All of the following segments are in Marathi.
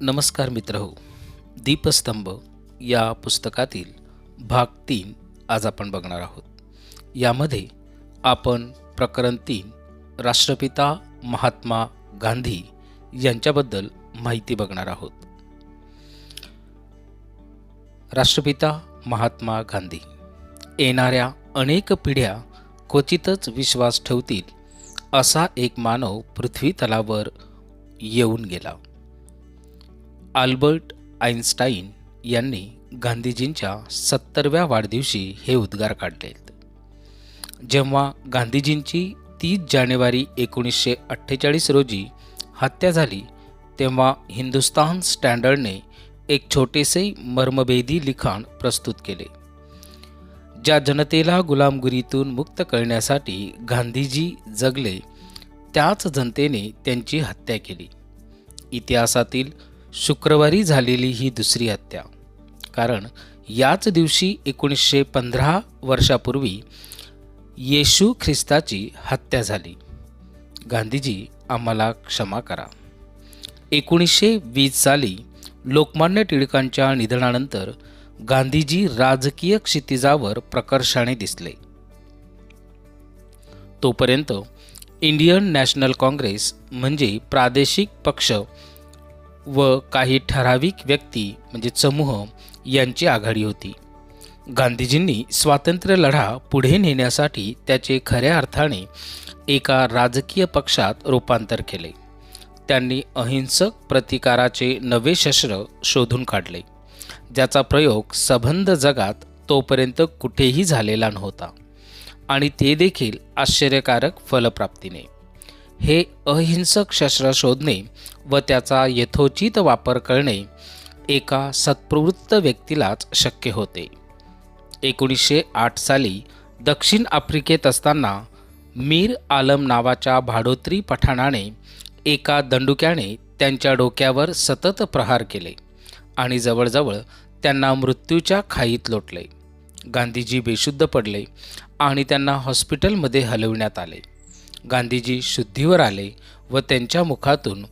नमस्कार मित्र हो. दीपस्तंभ या पुस्तकातील भाग तीन आज आपण बघणार आहोत. यामध्ये आपण प्रकरण तीन राष्ट्रपिता महात्मा गांधी यांच्याबद्दल माहिती बघणार आहोत. राष्ट्रपिता महात्मा गांधी. येणाऱ्या अनेक पिढ्या क्वचितच विश्वास ठेवतील असा एक मानव पृथ्वी तलावर येऊन गेला. आल्बर्ट आईन्स्टाईन यांनी गांधीजींच्या सत्तरव्या वाढदिवशी हे उद्गार काढले जेव्हा गांधीजींची तीस जानेवारी एकोणीसशे अठ्ठेचाळीस रोजी हत्या झाली तेव्हा हिंदुस्तान स्टँडर्डने एक छोटेसे मर्मभेदी लिखाण प्रस्तुत केले. ज्या जनतेला गुलामगिरीतून मुक्त करण्यासाठी गांधीजी जगले त्याच जनतेने त्यांची हत्या केली. इतिहासातील शुक्रवारी झालेली ही दुसरी हत्या. कारण याच दिवशी एकोणीसशे पंधरा वर्षापूर्वी येशू ख्रिस्ताची हत्या झाली. गांधीजी आम्हाला क्षमा करा. एकोणीसशे वीस साली लोकमान्य टिळकांच्या निधनानंतर गांधीजी राजकीय क्षितिजावर प्रकर्षाने दिसले. तोपर्यंत इंडियन नॅशनल काँग्रेस म्हणजे प्रादेशिक पक्ष व काही ठराविक व्यक्ती म्हणजे समूह यांची आघाडी होती. गांधीजींनी स्वातंत्र्य लढा पुढे नेण्यासाठी त्याचे खऱ्या अर्थाने एका राजकीय पक्षात रूपांतर केले. त्यांनी अहिंसक प्रतिकाराचे नवे शस्त्र शोधून काढले. ज्याचा प्रयोग सबंध जगात तोपर्यंत कुठेही झालेला नव्हता. आणि ते देखील आश्चर्यकारक फलप्राप्तीने. हे अहिंसक शस्त्र शोधणे व त्याचा यथोचित वापर करणे एका सत्प्रवृत्त व्यक्तीलाच शक्य होते. एकोणीसशे आठ साली दक्षिण आफ्रिकेत असताना मीर आलम नावाच्या भाडोत्री पठाणाने एका दंडुक्याने त्यांच्या डोक्यावर सतत प्रहार केले आणि जवळजवळ त्यांना मृत्यूच्या खाईत लोटले. गांधीजी बेशुद्ध पडले आणि त्यांना हॉस्पिटलमध्ये हलविण्यात आले. गांधीजी शुद्धीवर आले व त्यांच्या मुखातून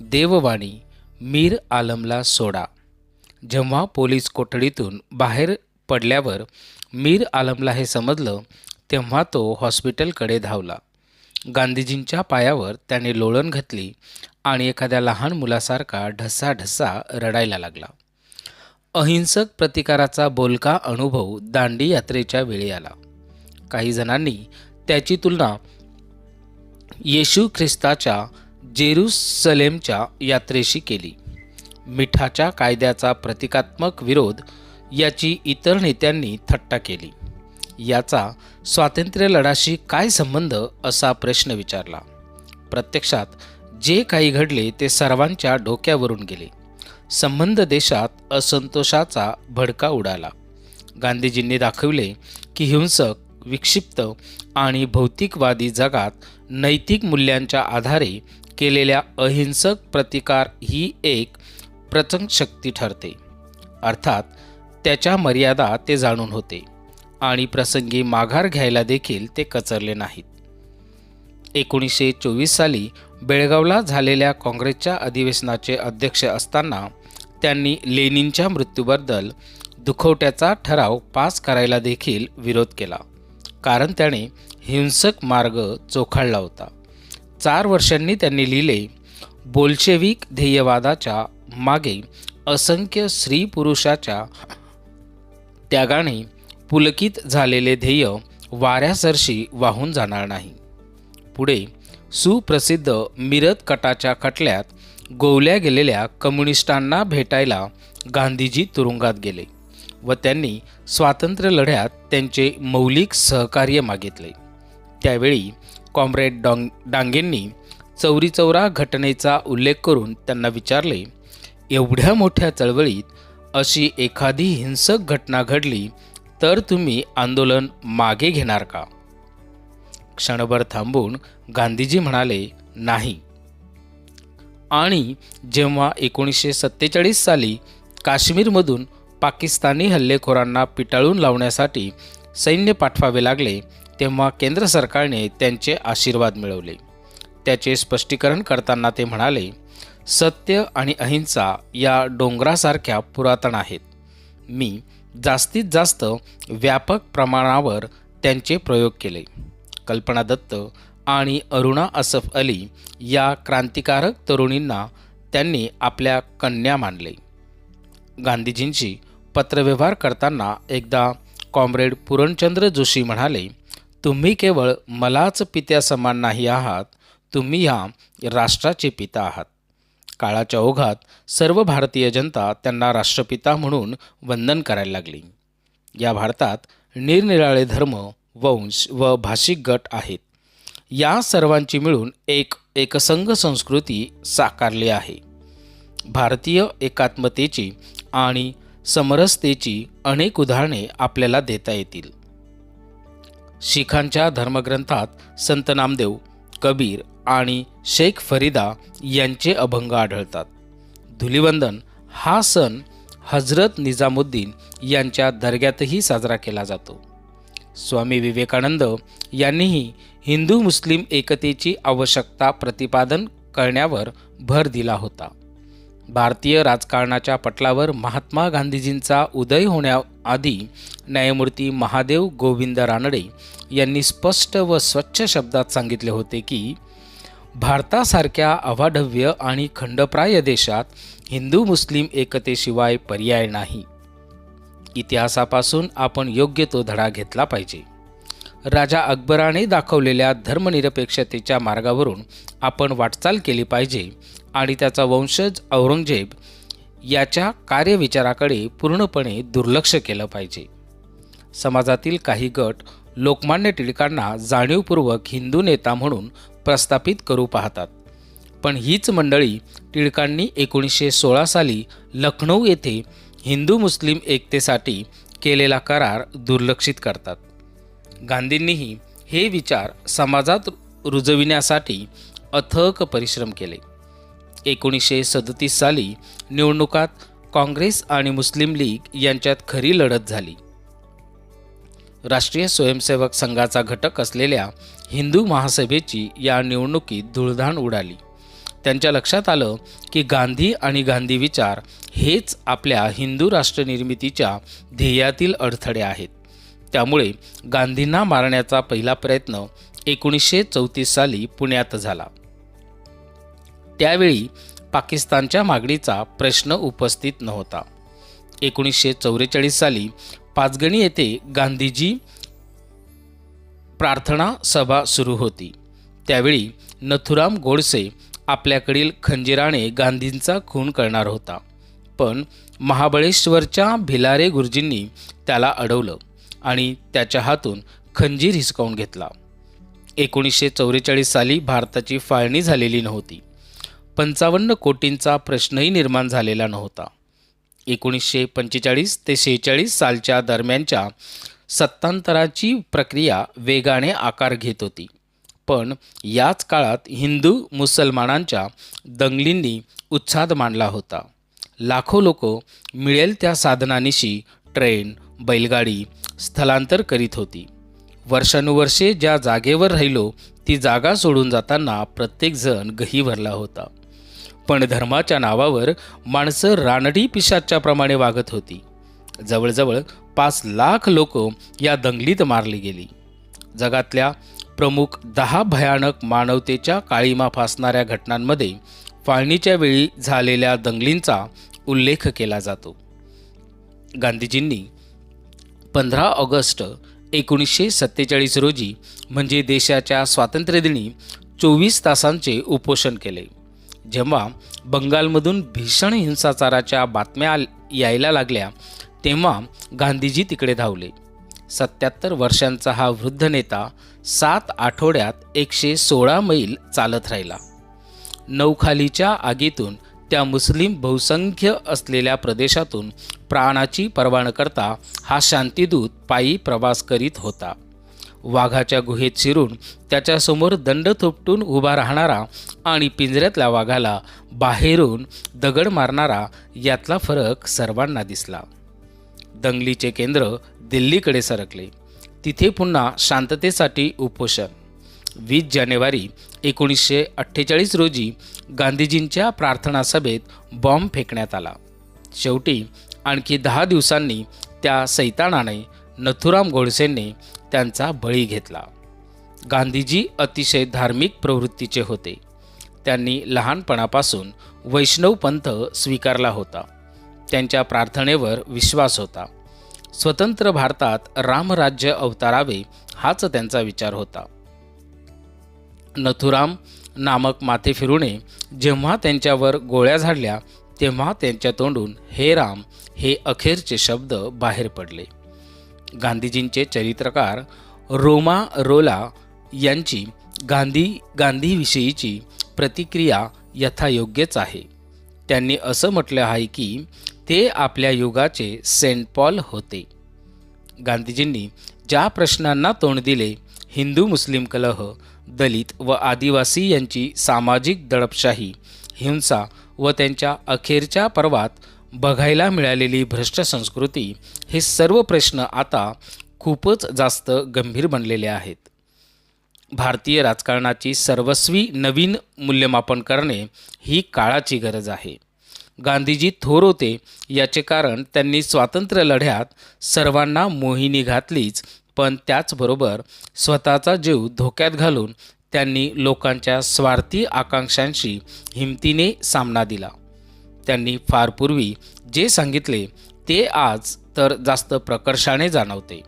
देववाणी मीर आलमला सोडा. जेव्हा पोलीस कोठडीतून बाहेर पडल्यावर मीर आलमला हे समजलं तेव्हा तो हॉस्पिटलकडे धावला. गांधीजींच्या पायावर त्याने लोळण घातली आणि एखाद्या लहान मुलासारखा ढसा ढसा रडायला लागला. अहिंसक प्रतिकाराचा बोलका अनुभव दांडी यात्रेच्या वेळी आला. काही जणांनी त्याची तुलना येशू ख्रिस्ताच्या जेरुसलेमच्या यात्रेशी केली. मिठाच्या कायद्याचा प्रतिकात्मक विरोध याची इतर नेत्यांनी थट्टा केली. याचा स्वातंत्र्य लढाशी काय संबंध असा प्रश्न विचारला. प्रत्यक्षात जे काही घडले ते सर्वांच्या डोक्यावरून गेले. संबंध देशात असंतोषाचा भडका उडाला. गांधीजींनी दाखवले की हिंसक विक्षिप्त आणि भौतिकवादी जगात नैतिक मूल्यांच्या आधारे केलेल्या अहिंसक प्रतिकार ही एक प्रचंड शक्ती ठरते. अर्थात त्याच्या मर्यादा ते जाणून होते आणि प्रसंगी माघार घ्यायला देखील ते कचरले नाहीत. एकोणीसशे चोवीस साली बेळगावला झालेल्या काँग्रेसच्या अधिवेशनाचे अध्यक्ष असताना त्यांनी लेनिनच्या मृत्यूबद्दल दुखवट्याचा ठराव पास करायला देखील विरोध केला. कारण त्याने हिंसक मार्ग चोखाळला होता. चार वर्षांनी त्यांनी लिहिले बोल्शेविक ध्येयवादाच्या मागे असंख्य स्त्री पुरुषाच्या त्यागाने पुलकित झालेले ध्येय वाऱ्यासरशी वाहून जाणार नाही. पुढे सुप्रसिद्ध मिरत कटाच्या खटल्यात गोवल्या गेलेल्या कम्युनिस्टांना भेटायला गांधीजी तुरुंगात गेले. व त्यांनी स्वातंत्र्य लढ्यात त्यांचे मौलिक सहकार्य मागितले. त्यावेळी कॉम्रेड डॉंग डांगेंनी चौरीचौरा घटनेचा उल्लेख करून त्यांना विचारले एवढ्या मोठ्या चळवळीत अशी एखादी हिंसक घटना घडली तर तुम्ही आंदोलन मागे घेणार का? क्षणभर थांबून गांधीजी म्हणाले नाही. आणि जेव्हा एकोणीसशे सत्तेचाळीस साली काश्मीरमधून पाकिस्तानी हल्लेखोरांना पिटाळून लावण्यासाठी सैन्य पाठवावे लागले तेव्हा केंद्र सरकारने त्यांचे आशीर्वाद मिळवले. त्याचे स्पष्टीकरण करताना ते म्हणाले सत्य आणि अहिंसा या डोंगरासारख्या पुरातन आहेत. मी जास्तीत जास्त व्यापक प्रमाणावर त्यांचे प्रयोग केले. कल्पना दत्त आणि अरुणा असफ अली या क्रांतिकारक तरुणींना त्यांनी आपल्या कन्या मानले. गांधीजींची पत्रव्यवहार करताना एकदा कॉम्रेड पुरणचंद्र जोशी म्हणाले तुम्ही केवळ मलाच पित्या समान नाही आहात तुम्ही ह्या राष्ट्राचे पिता आहात. काळाच्या ओघात सर्व भारतीय जनता त्यांना राष्ट्रपिता म्हणून वंदन करायला लागली. या भारतात निरनिराळे धर्म वंश व भाषिक गट आहेत. या सर्वांची मिळून एक एकसंघ संस्कृती साकारली आहे. भारतीय एकात्मतेची आणि समरसतेची अनेक उदाहरणे आपल्याला देता येतील. शिखांच्या धर्मग्रंथात संत नामदेव कबीर आणि शेख फरीदा यांचे अभंग आढळतात. धुलिवंदन हा सण हजरत निजामुद्दीन यांच्या दर्ग्यातही साजरा केला जातो. स्वामी विवेकानंद यांनीही हिंदू मुस्लिम एकतेची आवश्यकता प्रतिपादन करण्यावर भर दिला होता. भारतीय राजकारणाच्या पटलावर महात्मा गांधीजींचा उदय होण्याआधी न्यायमूर्ती महादेव गोविंद रानडे यांनी स्पष्ट व स्वच्छ शब्दात सांगितले होते की भारतासारख्या अवाढव्य आणि खंडप्राय देशात हिंदू मुस्लिम एकतेशिवाय पर्याय नाही. इतिहासापासून आपण योग्य तो धडा घेतला पाहिजे. राजा अकबराने दाखवलेल्या धर्मनिरपेक्षतेच्या मार्गावरून आपण वाटचाल केली पाहिजे आणि त्याचा वंशज औरंगजेब याच्या कार्यविचाराकडे पूर्णपणे दुर्लक्ष केलं पाहिजे. समाजातील काही गट लोकमान्य टिळकांना जाणीवपूर्वक हिंदू नेता म्हणून प्रस्थापित करू पाहतात. पण हीच मंडळी टिळकांनी एकोणीसशे सोळा साली लखनौ येथे हिंदू मुस्लिम एकतेसाठी केलेला करार दुर्लक्षित करतात. गांधींनीही हे विचार समाजात रुजविण्यासाठी अथक परिश्रम केले. एकोणीसशे सदतीस साली निवडणुकात काँग्रेस आणि मुस्लिम लीग यांच्यात खरी लढत झाली. राष्ट्रीय स्वयंसेवक संघाचा घटक असलेल्या हिंदू महासभेची या निवडणुकीत धुळधाण उडाली. त्यांच्या लक्षात आलं की गांधी आणि गांधी विचार हेच आपल्या हिंदू राष्ट्रनिर्मितीच्या ध्येयातील अडथळे आहेत. त्यामुळे गांधींना मारण्याचा पहिला प्रयत्न एकोणीसशे चौतीस साली पुण्यात झाला. त्यावेळी पाकिस्तानच्या मागणीचा प्रश्न उपस्थित नव्हता. एकोणीसशे चौवेचाळीस साली पाचगणी येथे गांधीजी प्रार्थना सभा सुरू होती. त्यावेळी नथुराम गोडसे आपल्याकडील खंजिराने गांधींचा खून करणार होता. पण महाबळेश्वरच्या भिलारे गुरुजींनी त्याला अडवलं आणि त्याच्या हातून खंजीर हिसकावून घेतला. एकोणीसशे चौवेचाळीस साली भारताची फाळणी झालेली नव्हती. पंचावन्न कोटींचा प्रश्नही निर्माण झालेला नव्हता. एकोणीसशे पंचेचाळीस ते शेहेचाळीस सालच्या दरम्यानच्या सत्तांतराची प्रक्रिया वेगाने आकार घेत होती. पण याच काळात हिंदू मुसलमानांच्या दंगलींनी उत्साद मांडला होता. लाखो लोक मिळेल त्या साधनानिशी ट्रेन बैलगाडी स्थलांतर करीत होती. वर्षानुवर्षे ज्या जागेवर राहिलो ती जागा सोडून जाताना प्रत्येकजण गही भरला होता. पण धर्माच्या नावावर माणसं रानडी पिशाच्याप्रमाणे वागत होती. जवळजवळ पाच लाख लोक या दंगलीत मारली गेली. जगातल्या प्रमुख दहा भयानक मानवतेच्या काळीमा फासणाऱ्या घटनांमध्ये फाळणीच्या वेळी झालेल्या दंगलींचा उल्लेख केला जातो. गांधीजींनी पंधरा ऑगस्ट एकोणीसशे सत्तेचाळीस रोजी म्हणजे देशाच्या स्वातंत्र्यदिनी चोवीस तासांचे उपोषण केले. जेव्हा बंगालमधून भीषण हिंसाचाराच्या बातम्या यायला लागल्या तेव्हा गांधीजी तिकडे धावले. सत्याहत्तर वर्षांचा हा वृद्ध नेता सात आठवड्यात एकशे सोळा मैल चालत राहिला. नौखालीच्या आगीतून त्या मुस्लिम बहुसंख्य असलेल्या प्रदेशातून प्राणाची पर्वा न करता हा शांतिदूत पायी प्रवास करीत होता. वाघाच्या गुहेत शिरून त्याच्यासमोर दंड थोपटून उभा राहणारा आणि पिंजऱ्यातल्या वाघाला बाहेरून दगड मारणारा यातला फरक सर्वांना दिसला. दंगलीचे केंद्र दिल्लीकडे सरकले. तिथे पुन्हा शांततेसाठी उपोषण. वीस जानेवारी एकोणीसशे अठ्ठेचाळीस रोजी गांधीजींच्या प्रार्थना सभेत बॉम्ब फेकण्यात आला. शेवटी आणखी दहा दिवसांनी त्या सैतानाने नथुराम गोडसेंनी त्यांचा बळी घेतला. गांधीजी अतिशय धार्मिक प्रवृत्तीचे होते. त्यांनी लहानपणापासून वैष्णव पंथ स्वीकारला होता. त्यांच्या प्रार्थनेवर विश्वास होता. स्वतंत्र भारतात रामराज्य अवतारावे हाच त्यांचा विचार होता. नथुराम नामक माथे फिरूने जेव्हा त्यांच्यावर गोळ्या झाडल्या तेव्हा त्यांच्या तोंडून हे राम हे अखेरचे शब्द बाहेर पडले. गांधीजींचे चरित्रकार रोमा रोला यांची गांधी गांधीविषयीची प्रतिक्रिया यथायोग्यच आहे. त्यांनी असं म्हटलं आहे की ते आपल्या युगाचे सेंट पॉल होते. गांधीजींनी ज्या प्रश्नांना तोंड दिले हिंदू मुस्लिम कलह दलित व आदिवासी यांची सामाजिक दडपशाही हिंसा व त्यांच्या अखेरच्या पर्वात बघायला मिळालेली भ्रष्ट संस्कृती हे सर्व प्रश्न आता खूपच जास्त गंभीर बनलेले आहेत. भारतीय राजकारणाची सर्वस्वी नवीन मूल्यमापन करणे ही काळाची गरज आहे. गांधीजी थोर होते याचे कारण त्यांनी स्वातंत्र्य लढ्यात सर्वांना मोहिनी घातलीच पण त्याचबरोबर स्वतःचा जीव धोक्यात घालून त्यांनी लोकांच्या स्वार्थी आकांक्षांशी हिमतीने सामना दिला. त्यांनी फार पूर्वी जे सांगितले ते आज तर जास्त प्रकर्षाने जाणवते.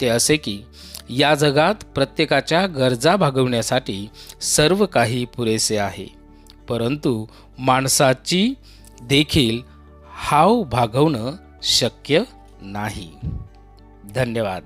ते असे की या जगात प्रत्येकाच्या गरजा भागवण्यासाठी सर्व काही पुरेसे आहे. परंतु माणसाची देखील हाव भागवणं शक्य नाही. धन्यवाद.